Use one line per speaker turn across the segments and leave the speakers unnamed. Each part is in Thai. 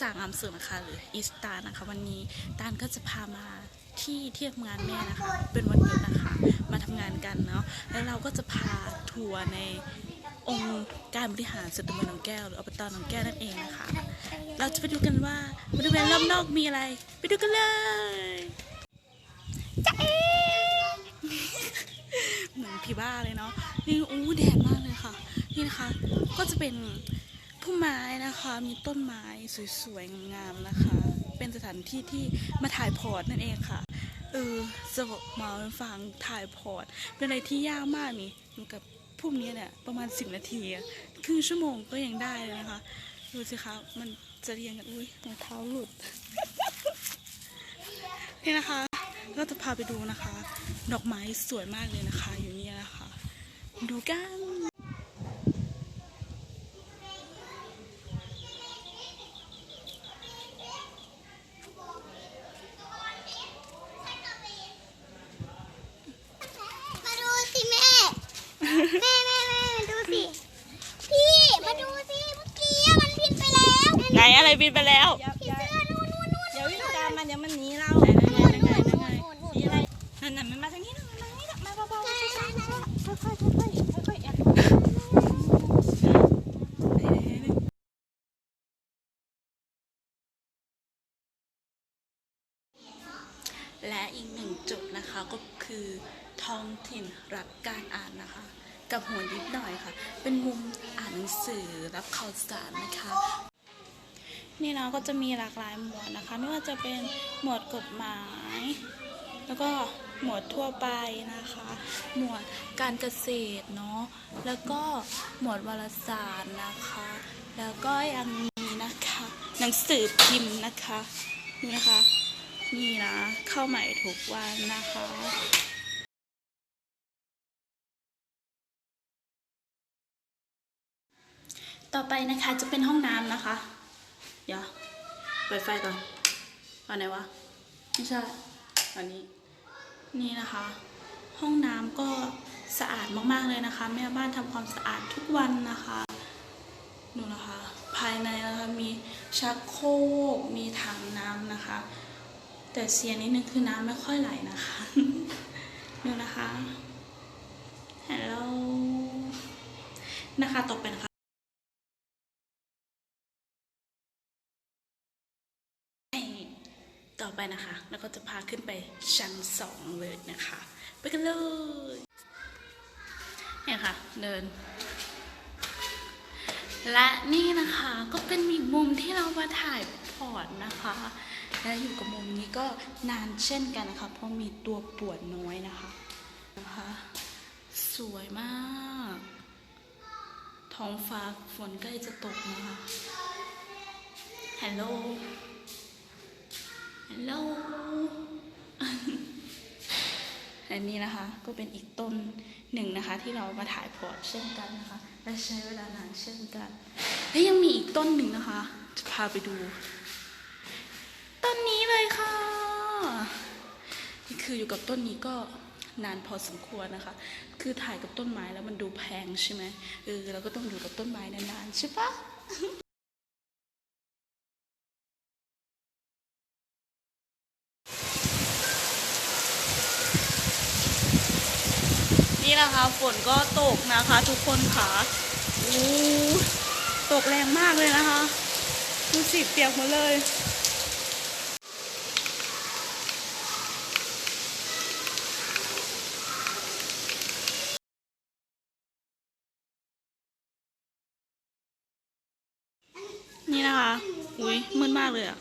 สางามเสริมนะคะหรืออีสตานะคะ วันนี้ตานก็จะพามาที่ที่ทำงานแม่นะคะ เป็นวันหยุดนะคะ มาทำงานกันเนาะแล้วเราก็จะพาทัวร์ในองค์การบริหารสตำบลหนองแก้วหรืออบตหนองแก้วนั่นเองนะคะ เราจะไปดูกันว่าบริเวณรอบนอกมีอะไร ไปดูกันเลยจ้าเอเหมือนผีบ้าเลยเนาะนี่อู้แดดมากเลยค่ะ นี่นะคะก็จะเป็น พุ่มไม้นะคะ มีต้นไม้สวยๆงามๆนะคะ เป็นสถานที่ที่มาถ่ายพอร์ตนั่นเองค่ะ เออจะบอกมาฟังถ่ายพอร์ต เป็นอะไรที่ยากมากนี่อยู่กับพุ่มนี้เนี่ยประมาณ 10 นาทีครึ่งชั่วโมงก็ยังได้เลยนะคะ ดูสิคะมันจะเรียงกันอุ้ยรองเท้าหลุด นี่นะคะ ก็จะพาไปดูนะคะ ดอกไม้สวยมากเลยนะคะ อยู่นี่นะคะ ดูกัน
มาดูสิแม่ แม่แม่แม่ดูสิ พี่ มาดูสิเมื่อกี้อะมันบินไปแล้ว
ไหนอะไรบินไปแล้ว
อย่าอย่า
นู่นนู่นนู่น
อย่าวิ่งตามมันเดี๋ยวมันหนีเรา
ไหนไหนไหนไหนไหน
สีอะไรนั่นน่ะมันมาทางนี้นะมันมาทางนี้นะมาเบาๆ
ใช่ใช่ใช่
ค่อยๆค่อยๆค่อยๆแอบ
และอีกหนึ่งจุดนะคะก็คือท้องถิ่นรักการอ่านนะคะ กับหัวนิดหน่อยค่ะ เป็นมุมอ่านหนังสือรับข่าวสารนะคะ นี่เนาะก็จะมีหลากหลายหมวดนะคะ ไม่ว่าจะเป็นหมวดกฎหมาย แล้วก็หมวดทั่วไปนะคะ หมวดการเกษตรเนาะแล้วก็หมวดวารสารนะคะ แล้วก็ยังมีนะคะ หนังสือพิมพ์นะคะนี่นะคะ นี่นะ เข้าใหม่ทุกวันนะคะต่อไปนะคะจะเป็นห้องน้ำนะคะ เดี๋ยวเปิดไฟก่อนเอาไหนวะ ไม่ใช่อันนี้ นี่นะคะ ห้องน้ำก็สะอาดมากๆเลยนะคะ แม่บ้านทำความสะอาดทุกวันนะคะดูนะคะ ภายในนะคะมีชักโครกมีถังน้ำนะคะ แต่เสียนิดนึงคือน้ำไม่ค่อยไหลนะคะดูนะคะฮัลโหลนะคะต่อไปนะคะ ไปนะคะ แล้วก็จะพาขึ้นไปชั้นสองเลยนะคะ ไปกันเลยเนี่ยค่ะ เดิน และนี่นะคะก็เป็นอีกมุมที่เรามาถ่ายพอร์ตนะคะ และอยู่กับมุมนี้ก็นานเช่นกันนะคะ เพราะมีตัวปวดน้อยนะคะนะคะ สวยมาก ท้องฟ้าฝนใกล้จะตกนะคะฮัลโหล ฮัลโหล อันนี้นะคะก็เป็นอีกต้นหนึ่งนะคะ ที่เรามาถ่ายพอร์ตเช่นกันนะคะ และใช้เวลานานเช่นกัน และยังมีอีกต้นหนึ่งนะคะ จะพาไปดู ต้นนี้เลยค่ะนี่คืออยู่กับต้นนี้ก็นานพอสมควรนะคะ คือถ่ายกับต้นไม้แล้วมันดูแพงใช่ไหมเออเราก็ต้องอยู่กับต้นไม้นานๆใช่ปะ นี่นะคะ ฝนก็ตกนะคะ ทุกคนค่ะอู้ตกแรงมากเลยนะคะดูสิเปียกหมดเลยนี่นะคะ อุ้ยมืดมากเลยอะ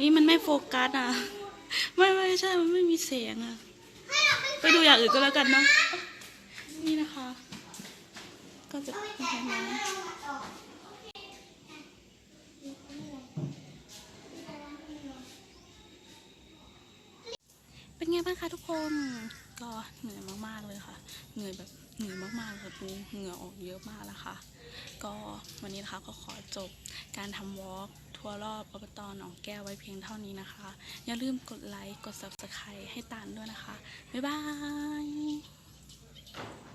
นี่มันไม่โฟกัสอะ ไม่ไม่ใช่ มันไม่มีเสียงอะ ไปดูอย่างอื่นก็แล้วกันเนาะนี่นะคะ ก็จะเป็นแบบนี้เป็นไงบ้างคะทุกคนก็เหนื่อยมากๆเลยค่ะ เหนื่อยแบบ เหนื่อยมากๆเลยดูเหงื่อออกเยอะมากแล้วค่ะก็วันนี้นะคะก็ขอจบการทำวอล์กทัวร์รอบอบตหนองแก้วไว้เพียงเท่านี้นะคะ อย่าลืมกดไลค์กด subscribe ให้ตานด้วยนะคะ บ๊ายบาย